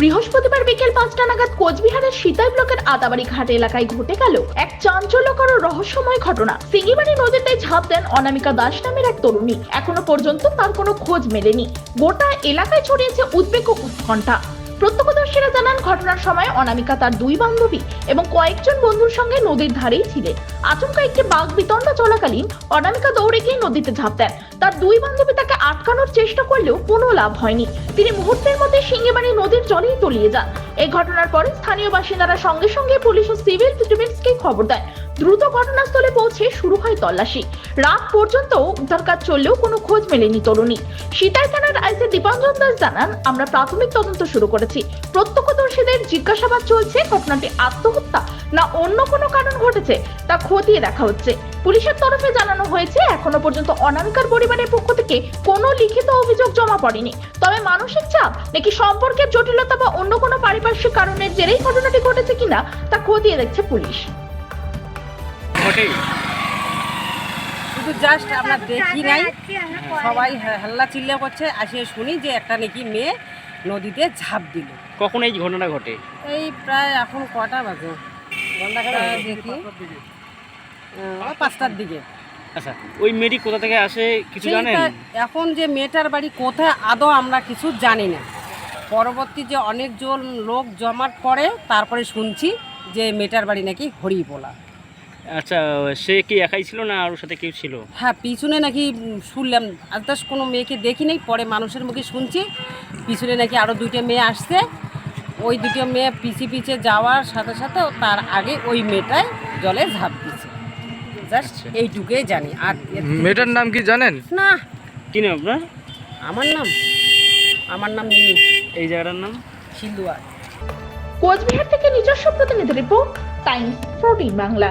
বৃহস্পতিবার বিকেল পাঁচটা নাগাদ কোচবিহারের সীতাই ব্লকের আদাবাড়ি ঘাট এলাকায় ঘটে গেল এক চাঞ্চল্যকর রহস্যময় ঘটনা। সিঙ্গিবাড়ি নদীতে ঝাঁপ দেন অনামিকা দাস নামের এক তরুণী। এখনও পর্যন্ত তার কোনো খোঁজ মেলেনি। গোটা এলাকায় ছড়িয়েছে উদ্বেগ ও উৎকণ্ঠা। প্রত্যক্ষদর্শীরা জানান, ঘটনার সময় অনামিকা তার দুই বান্ধবী এবং কয়েকজন বন্ধুর সঙ্গে নদীর ধারেই ছিলেন। আচমকা একটি বাঘ বিতণ্ডা চলাকালীন অনামিকা দৌড়ে গিয়ে নদীতে ঝাঁপ দেন। তার দুই বান্ধবী তাকে আটকানোর চেষ্টা করলেও কোনো লাভ হয়নি। তিনি মুহূর্তের মধ্যে সিঙ্গিবাড়ি নদীর জলেই তলিয়ে যান। এই ঘটনার পরে স্থানীয় বাসিন্দারা সঙ্গে সঙ্গে পুলিশ ও সিভিল ডিফেন্সকে খবর দেয়। দ্রুত ঘটনাস্থলে পৌঁছে শুরু হয় তল্লাশি। রাত পর্যন্ত উদ্ধার কাজ চললেও কোনো খোঁজ মেলেনি তরুণী। সীতাই থানার আইসি দীপাঞ্জন দাস জানান, আমরা প্রাথমিক তদন্ত শুরু করেছি। প্রত্যক্ষদর্শীদের জিজ্ঞাসাবাদ চলছে, ঘটনাটি আত্মহত্যা না অন্য কোনো কারণ ঘটেছে তা খতিয়ে দেখা হচ্ছে। পুলিশের তরফে জানানো হয়েছে, এখনও পর্যন্ত অনামিকার পরিবারের পক্ষ থেকে কোনো লিখিত অভিযোগ জমা পড়েনি। তবে মানসিক চাপ নাকি সম্পর্কের জটিলতা বা অন্য কোনো পারিপার্শ্বিক কারণের জেরেই ঘটনাটি ঘটেছে কিনা তা খতিয়ে দেখছে পুলিশ। শুধু জাস্ট আমরা দেখি নাই সবাই হাল্লা চিল্লা করছে আসে শুনি যে একটা নাকি মেয়ে নদীতে ঝাঁপ দিল। কখন এই ঘটনা ঘটে? এই প্রায় এখন কটা বাজে? দেখি। পাঁচটার দিকে। আচ্ছা ওই মেয়েটি কোথা থেকে আসে কিছু জানেন? এখন যে মেয়েটার বাড়ি কোথায় আদৌ আমরা কিছু জানি না। পরবর্তী যে অনেকজন লোক জমাট পড়ে তারপরে শুনছি যে মেয়েটার বাড়ি নাকি হরিবোলা। আচ্ছা সে কি একাই ছিল না আর ওর সাথে কেউ ছিল? হ্যাঁ পিছনে নাকি শুনলাম আদার্স কোনো মেয়েকে দেখি নাই পরে মানুষের মুখে শুনছি। পিছনে নাকি আরও দুইটা মেয়ে আসছে। ওই দুটো মেয়ে পিছে পিছে যাওয়ার সাথে সাথে তার আগে ওই মেয়েটায় জলে ঝাঁপ দিচ্ছে জাস্ট আচ্ছা। এইটুকুই জানি। আর মেয়েটার নাম কি জানেন? না। কি নাম আপনার? আমার নাম আমার নাম মিনি এই জায়গাটার নাম? সিন্ধুয়ার। কোচবিহার থেকে নিজস্ব প্রতিনিধি রিপোর্ট টাইমস ফোরটিন বাংলা।